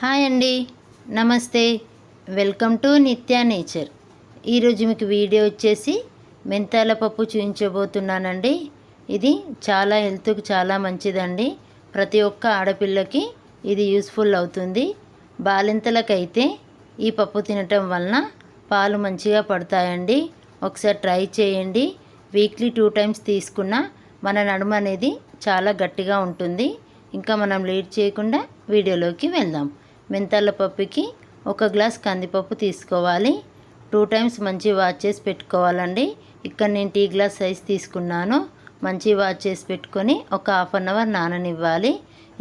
Hi అండి. నమస్తే. Welcome to Nitya nature. ఈరోజు మీకు వీడియో వచ్చేసి మెంతాల పప్పు చూపించబోతున్నానండి ఇది చాలా హెల్త్కు చాలా మంచిదండి. ప్రతి ఒక్క ఆడపిల్లకి ఇది యూస్ఫుల్ అవుతుంది. బాలింతలకైతే ఈ పప్పు తినటం వలన పాలు మంచిగా పడతాయండి. ఒకసారి ట్రై చేయండి. వీక్లీ టూ టైమ్స్ తీసుకున్న మన నడుము అనేది చాలా గట్టిగా ఉంటుంది. ఇంకా మనం లేట్ చేయకుండా వీడియోలోకి వెళ్దాం. మెంతాల పప్పుకి ఒక గ్లాస్ కందిపప్పు తీసుకోవాలి. టూ టైమ్స్ మంచి వాష్ చేసి పెట్టుకోవాలండి. ఇక్కడ నేను టీ గ్లాస్ సైజ్ తీసుకున్నాను. మంచి వాష్ చేసి పెట్టుకొని ఒక హాఫ్ అన్ అవర్ నాననివ్వాలి.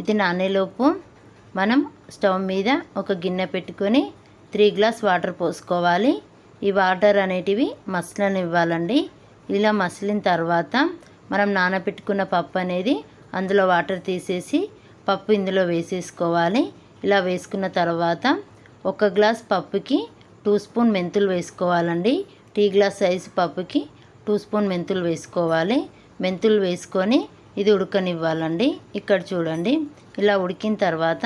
ఇది నానేలోపు మనం స్టవ్ మీద ఒక గిన్నె పెట్టుకొని త్రీ గ్లాస్ వాటర్ పోసుకోవాలి. ఈ వాటర్ అనేటివి మసలనివ్వాలండి. ఇలా మసిలిన తర్వాత మనం నానబెట్టుకున్న పప్పు అనేది అందులో వాటర్ తీసేసి పప్పు ఇందులో వేసేసుకోవాలి. ఇలా వేసుకున్న తర్వాత ఒక గ్లాస్ పప్పుకి టూ స్పూన్ మెంతులు వేసుకోవాలండి. టీ గ్లాస్ సైజు పప్పుకి టూ స్పూన్ మెంతులు వేసుకోవాలి. మెంతులు వేసుకొని ఇది ఉడకనివ్వాలండి. ఇక్కడ చూడండి. ఇలా ఉడికిన తర్వాత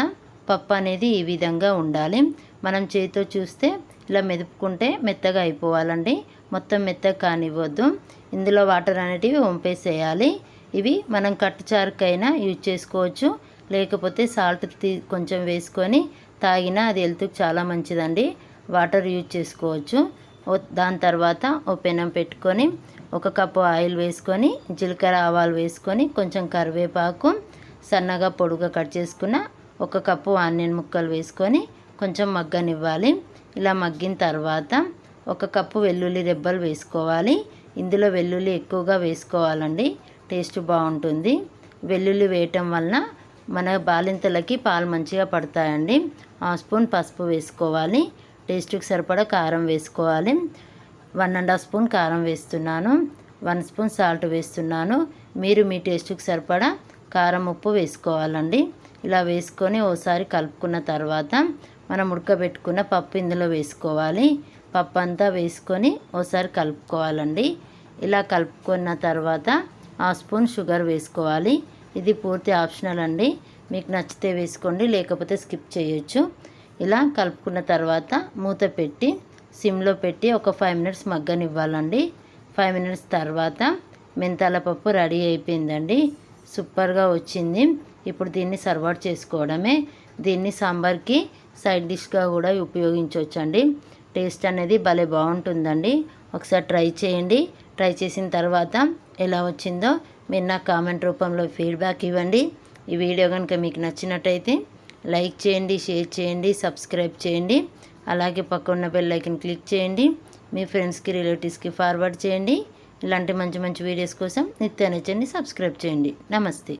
పప్పు అనేది ఈ విధంగా ఉండాలి. మనం చేతితో చూస్తే ఇలా మెదుపుకుంటే మెత్తగా అయిపోవాలండి. మొత్తం మెత్తగా కానివ్వద్దు. ఇందులో వాటర్ అనేటివి వంపేసేయాలి. ఇవి మనం కట్టుచారుకైనా యూజ్ చేసుకోవచ్చు. లేకపోతే సాల్ట్ తీ కొంచెం వేసుకొని తాగినా అది హెల్త్కి చాలా మంచిదండి. వాటర్ యూజ్ చేసుకోవచ్చు. దాని తర్వాత ఓ పెనం పెట్టుకొని ఒక కప్పు ఆయిల్ వేసుకొని జీలకర్ర ఆవాలు వేసుకొని కొంచెం కరివేపాకు సన్నగా పొడుగా కట్ చేసుకున్న ఒక కప్పు ఆనియన్ ముక్కలు వేసుకొని కొంచెం మగ్గనివ్వాలి. ఇలా మగ్గిన తర్వాత ఒక కప్పు వెల్లుల్లి రెబ్బలు వేసుకోవాలి. ఇందులో వెల్లుల్లి ఎక్కువగా వేసుకోవాలండి. టేస్ట్ బాగుంటుంది. వెల్లుల్లి వేయటం వలన మన బాలింతలకి పాలు మంచిగా పడతాయండి. హాఫ్ స్పూన్ పసుపు వేసుకోవాలి. టేస్ట్కి సరిపడా కారం వేసుకోవాలి. వన్ అండ్ హాఫ్ స్పూన్ కారం వేస్తున్నాను. వన్ స్పూన్ సాల్ట్ వేస్తున్నాను. మీరు మీ టేస్ట్కి సరిపడా కారం ఉప్పు వేసుకోవాలండి. ఇలా వేసుకొని ఓసారి కలుపుకున్న తర్వాత మనం ఉడకబెట్టుకున్న పప్పు ఇందులో వేసుకోవాలి. పప్పు అంతా వేసుకొని ఓసారి కలుపుకోవాలండి. ఇలా కలుపుకున్న తర్వాత హాఫ్ స్పూన్ షుగర్ వేసుకోవాలి. ఇది పూర్తి ఆప్షనల్ అండి. మీకు నచ్చితే వేసుకోండి లేకపోతే స్కిప్ చేయొచ్చు. ఇలా కలుపుకున్న తర్వాత మూత పెట్టి సిమ్లో పెట్టి ఒక ఫైవ్ మినిట్స్ మగ్గనివ్వాలండి. ఫైవ్ మినిట్స్ తర్వాత మెంతాల పప్పు రెడీ అయిపోయిందండి. సూపర్గా వచ్చింది. ఇప్పుడు దీన్ని సర్వ్ చేసుకోవడమే. దీన్ని సాంబార్కి సైడ్ డిష్గా కూడా ఉపయోగించవచ్చండి. టేస్ట్ అనేది భలే బాగుంటుందండి. ఒకసారి ట్రై చేయండి. ట్రై చేసిన తర్వాత ఎలా వచ్చిందో మీరు నా కామెంట్ రూపంలో ఫీడ్బ్యాక్ ఇవ్వండి. ఈ వీడియో కనుక మీకు నచ్చినట్టయితే లైక్ చేయండి షేర్ చేయండి సబ్స్క్రైబ్ చేయండి. అలాగే పక్కన్న బెల్ ఐకన్ క్లిక్ చేయండి. మీ ఫ్రెండ్స్కి రిలేటివ్స్కి ఫార్వర్డ్ చేయండి. ఇలాంటి మంచి మంచి వీడియోస్ కోసం నిత్య సబ్స్క్రైబ్ చేయండి. నమస్తే.